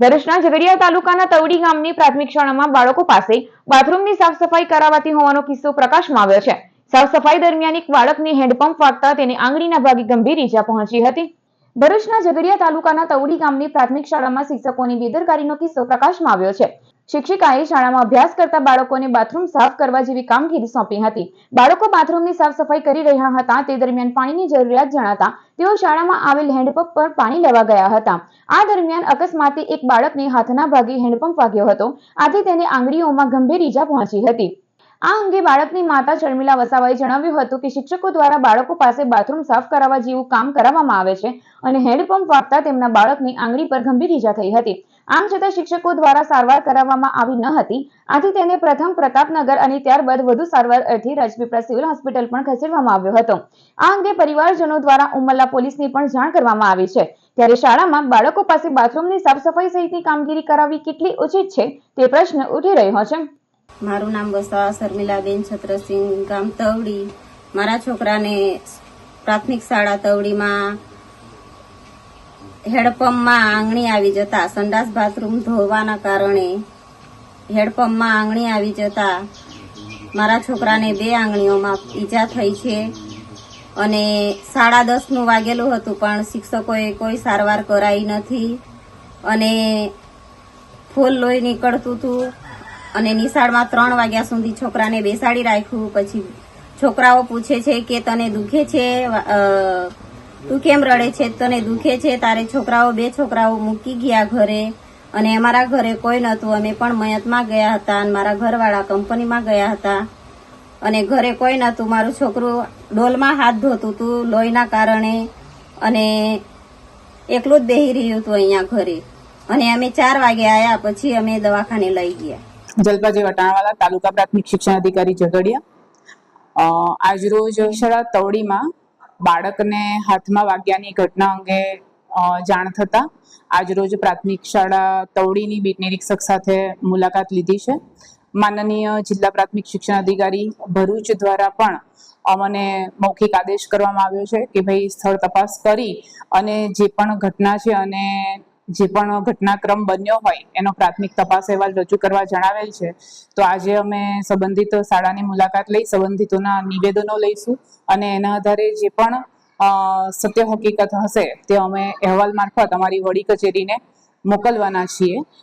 ભરૂચના ઝઘડિયા તાલુકાના તવડી ગામની પ્રાથમિક શાળામાં બાળકો પાસે બાથરૂમની સાફ સફાઈ કરાવાતી હોવાનો કિસ્સો પ્રકાશમાં આવ્યો છે. સાફ સફાઈ દરમિયાન એક બાળકને હેન્ડપંપ વાગતા તેને આંગળીના ભાગે ગંભીર ઈજા પહોંચી હતી. ભરૂચના ઝઘડિયા તાલુકાના તવડી ગામની પ્રાથમિક શાળામાં શિક્ષકોની બેદરકારીનો કિસ્સો પ્રકાશમાં આવ્યો છે. શિક્ષિકાએ શાળામાં અભ્યાસ કરતા બાળકોને બાથરૂમ સાફ કરવા જેવી કામગીરી સોંપી હતી. બાળકો બાથરૂમની સાફ સફાઈ કરી રહ્યા હતા, તે દરમિયાન પાણીની જરૂરિયાત જણાતા તેઓ શાળામાં આવેલ હેન્ડપંપ પર પાણી લેવા ગયા હતા. આ દરમિયાન અકસ્માતે એક બાળકને હાથના ભાગે હેન્ડપંપ વાગ્યો હતો. આથી તેને આંગળીઓમાં ગંભીર ઈજા પહોંચી હતી. આ અંગે બાળકની માતા શર્મિલા વસાવાએ જણાવ્યું હતું કે શિક્ષકો દ્વારા બાળકો પાસે બાથરૂમ સાફ કરાવવા જેવું કામ કરાવવામાં આવે છે અને હેન્ડપંપ વાગતા તેમના બાળકની આંગળી પર ગંભીર ઈજા થઈ હતી. આમ છતાં શિક્ષકો દ્વારા સારવાર કરાવવામાં આવી ન હતી. આથી તેને પ્રથમ પ્રતાપનગર અને ત્યારબાદ વધુ સારવાર અર્થે રાજપીપળા સિવિલ હોસ્પિટલ પણ ખસેડવામાં આવ્યો હતો. આ અંગે પરિવારજનો દ્વારા ઉમરલા પોલીસની પણ જાણ કરવામાં આવી છે. ત્યારે શાળામાં બાળકો પાસે બાથરૂમની સાફ સફાઈ સહિતની કામગીરી કરાવવી કેટલી ઉચિત છે તે પ્રશ્ન ઉઠી રહ્યો છે. મારું નામ વસાવા શર્મિલાબેન છત્રસિંહ ગામ તવડી. મારા છોકરાને પ્રાથમિક શાળા તવડીમાં હેડપંપમાં આંગણી આવી જતા, સંડાસ બાથરૂમ ધોવાના કારણે હેડપંપમાં આંગણી આવી જતા મારા છોકરાને બે આંગળીઓમાં ઈજા થઈ છે અને સાડા દસનું વાગેલું હતું, પણ શિક્ષકોએ કોઈ સારવાર કરાઈ નથી અને ફૂલ લોહી નીકળતું હતું. અને નિશાળમાં ત્રણ વાગ્યા સુધી છોકરાને બેસાડી રાખ્યું. પછી છોકરાઓ પૂછે છે કે તને દુખે છે? તું કેમ રડે છે? તને દુખે છે? તારે છોકરાઓ બે છોકરાઓ મૂકી ગયા ઘરે. અને અમારા ઘરે કોઈ નહોતું. અમે પણ મયતમાં ગયા હતા અને મારા ઘરવાળા કંપનીમાં ગયા હતા. અને ઘરે કોઈ નહોતું. મારું છોકરું ડોલમાં હાથ ધોતું હતું લોહીના કારણે. અને એકલું જ બેહી રહ્યું હતું અહીંયા ઘરે. અને અમે ચાર વાગે આવ્યા પછી અમે દવાખાને લઈ ગયા. જલપાજી વટાણાવાલા, તાલુકા પ્રાથમિક શિક્ષણ અધિકારી ઝઘડિયા. આજરોજ શાળા તવડીમાં બાળકને હાથમાં વાગ્યાની ઘટના અંગે જાણ થતા આજરોજ પ્રાથમિક શાળા તવડીની બીટ નિરીક્ષક સાથે મુલાકાત લીધી છે. માનનીય જિલ્લા પ્રાથમિક શિક્ષણ અધિકારી ભરૂચ દ્વારા પણ અમને મૌખિક આદેશ કરવામાં આવ્યો છે કે ભાઈ સ્થળ તપાસ કરી અને જે પણ ઘટના છે અને જે પણ ઘટનાક્રમ બન્યો હોય, એનો પ્રાથમિક તપાસ અહેવાલ રજૂ કરવા જણાવેલ છે. તો આજે અમે સંબંધિત શાળાની મુલાકાત લઈ, સંબંધિતોના નિવેદનો લઈશું અને એના આધારે જે પણ સત્ય હકીકત હશે, તે અમે અહેવાલ મારફત અમારી વડી કચેરીને મોકલવાના છીએ.